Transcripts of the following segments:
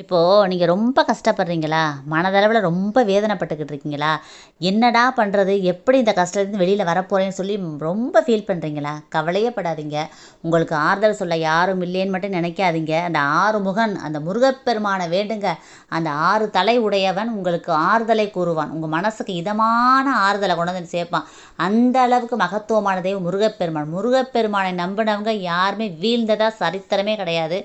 இப்போது நீங்கள் ரொம்ப கஷ்டப்படுறீங்களா? மனதளவில் ரொம்ப வேதனைப்பட்டுக்கிட்டு இருக்கீங்களா என்னடா பண்ணுறது எப்படி இந்த கஷ்டத்துலேருந்து வெளியில் வரப்போகிறேன்னு சொல்லி ரொம்ப ஃபீல் பண்ணுறீங்களா கவலையே படாதீங்க. உங்களுக்கு ஆறுதல் சொல்ல யாரும் இல்லைன்னு மட்டும் நினைக்காதீங்க. அந்த ஆறு முகன் அந்த முருகப்பெருமானை வேண்டுங்க. அந்த ஆறு தலை உடையவன் உங்களுக்கு ஆறுதலை கூறுவான். உங்கள் மனசுக்கு இதமான ஆறுதலை கொண்டு வந்து சேர்ப்பான். அந்த அளவுக்கு மகத்துவமான தெய்வம் முருகப்பெருமான். முருகப்பெருமானை நம்பினவங்க யாருமே வீழ்ந்ததாக சரித்திரமே கிடையாது.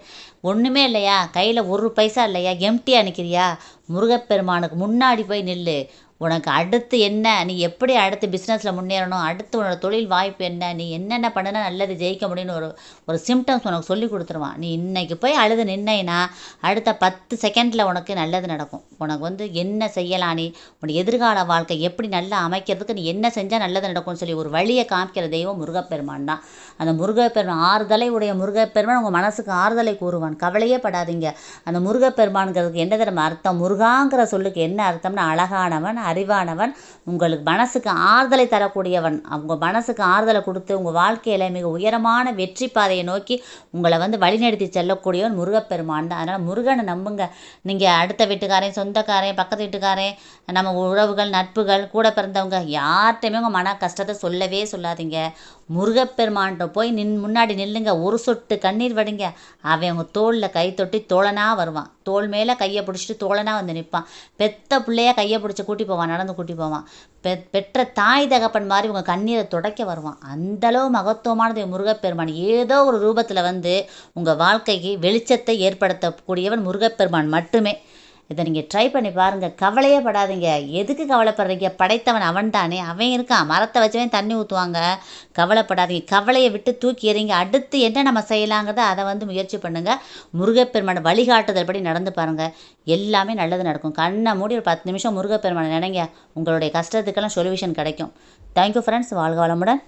ஒன்றுமே இல்லையா? கையில் ஒரு பைசா இல்லையா? எம்டியாக நிற்கிறியா முருகப்பெருமானுக்கு முன்னாடி போய் நில்லு. உனக்கு அடுத்து என்ன? நீ எப்படி அடுத்து பிஸ்னஸில் முன்னேறணும்? அடுத்து உன்னோட தொழில் வாய்ப்பு என்ன? நீ என்னென்ன பண்ணினா நல்லது ஜெயிக்க முடியும்னு ஒரு ஒரு சிம்டம்ஸ் உனக்கு சொல்லி கொடுத்துருவான். நீ இன்னைக்கு போய் அழுது நின்னேன்னா அடுத்த பத்து செகண்டில் உனக்கு நல்லது நடக்கும். உனக்கு வந்து என்ன செய்யலாம் நீ? உன் எதிர்கால வாழ்க்கை எப்படி நல்லா அமைக்கிறதுக்கு நீ என்ன செஞ்சால் நல்லது நடக்கும்னு சொல்லி ஒரு வழியை காமிக்கிற தெய்வம் முருகப்பெருமான் தான். அந்த முருகப்பெருமான் ஆறுதலை உடைய முருகப்பெருமான் உங்கள் மனசுக்கு ஆறுதலை கூறுவான். கவலையே படாதீங்க. அந்த முருகப்பெருமான்கிறதுக்கு என்ன தரம் அர்த்தம்? முருகாங்கிற சொல்லுக்கு என்ன அர்த்தம்னா அழகானவன் அறிவானவன் உங்களுக்கு மனசுக்கு ஆறுதலை தரக்கூடியவன். அவங்க மனசுக்கு ஆறுதலை கொடுத்து உங்கள் வாழ்க்கையில் மிக உயரமான வெற்றி பாதையை நோக்கி உங்களை வந்து வழிநடத்தி செல்லக்கூடியவன் முருகப்பெருமான் தான். அதனால் முருகனை நம்புங்க. நீங்கள் அடுத்த வீட்டுக்காரன் சொந்தக்காரன் பக்கத்து வீட்டுக்காரன் நம்ம உறவுகள் நட்புகள் கூட பிறந்தவங்க யார்கிட்டையுமே உங்கள் மன கஷ்டத்தை சொல்லவே சொல்லாதீங்க. முருகப்பெருமான்கிட்ட போய் நின் முன்னாடி நில்லுங்க. ஒரு சொட்டு கண்ணீர் வடிங்க. அவன் உங்கள் தோளில் கை தொட்டி தோழனாக வருவான். தோல் மேலே கையை பிடிச்சிட்டு தோழனாக வந்து நிற்பான். பெத்த பிள்ளையாக கையை பிடிச்சி கூட்டி போவான் நடந்து கூட்டி போவான். பெ பெற்ற தாய் தகப்பன் மாதிரி உங்கள் கண்ணீரை துடைக்க வருவான். அந்தளவு மகத்துவமானது முருகப்பெருமான். ஏதோ ஒரு ரூபத்தில் வந்து உங்கள் வாழ்க்கைக்கு வெளிச்சத்தை ஏற்படுத்தக்கூடியவன் முருகப்பெருமான் மட்டுமே. இதை நீங்கள் ட்ரை பண்ணி பாருங்கள் கவலையே படாதீங்க. எதுக்கு கவலைப்படுறீங்க? படைத்தவன் அவன் தானே அவன் இருக்கான். மரத்தை வச்சவன் தண்ணி ஊற்றுவாங்க கவலைப்படாதீங்க. கவலையை விட்டு தூக்கி எறிங்க. அடுத்து என்ன நம்ம செய்யலாங்கிறத அதை வந்து முயற்சி பண்ணுங்கள் முருகப்பெருமான வழிகாட்டுதல் படி நடந்து பாருங்கள் எல்லாமே நல்லது நடக்கும். கண்ணை மூடி ஒரு பத்து நிமிஷம் முருகப்பெருமானை நினைங்க. உங்களுடைய கஷ்டத்துக்கெல்லாம் சொல்யூஷன் கிடைக்கும். தேங்க்யூ ஃப்ரெண்ட்ஸ் வாழ்க வளமுடன்.